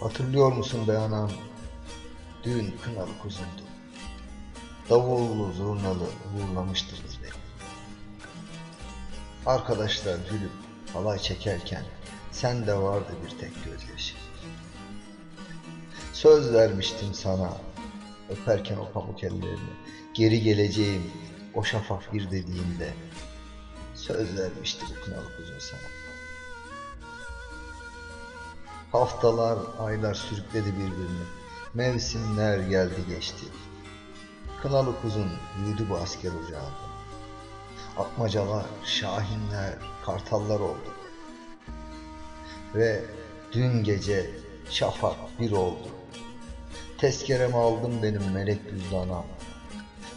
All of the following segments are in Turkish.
Hatırlıyor musun be anam? Düğün kınalı kuzumdu. Davullu zurnalı uğurlamıştınız beni. Arkadaşlar gülüp halay çekerken sen de vardı bir tek gözyaşı. Söz vermiştim sana öperken o pamuk ellerini geri geleceğim o şafak bir dediğinde söz vermişti bu kınalı kuzun sana. Haftalar, aylar sürükledi birbirini. Mevsimler geldi geçti. Kınalı kuzun büyüdü bu asker ocağında. Atmacalar, şahinler, kartallar oldu. Ve dün gece şafak bir oldu. Tezkeremi aldım benim melek yüzlü anam.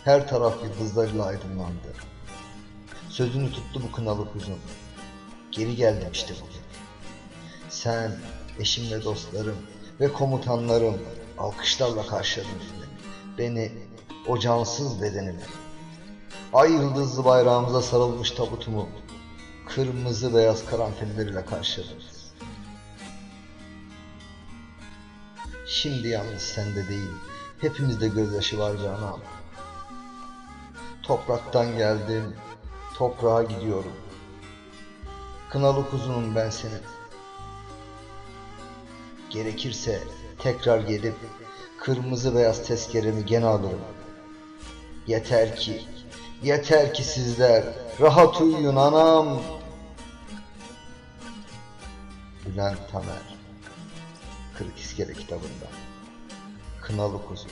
Her taraf yıldızlarıyla aydınlandı. Sözünü tuttu bu kınalı kuzum. Geri geldim işte bugün. Sen, eşim ve dostlarım ve komutanlarım alkışlarla karşıladınız beni. O cansız bedenime. Ay yıldızlı bayrağımıza sarılmış tabutumu kırmızı beyaz karanfilleriyle karşıladınız. Şimdi yalnız sende değil, hepimizde gözyaşı var canım. Topraktan geldim, toprağa gidiyorum. Kınalı kuzunum ben senin. Gerekirse tekrar gelip kırmızı beyaz tezkeremi gene alırım. Yeter ki, yeter ki sizler rahat uyuyun anam. Bülent Tamer Kırık İskele kitabında Kınalı Kuzu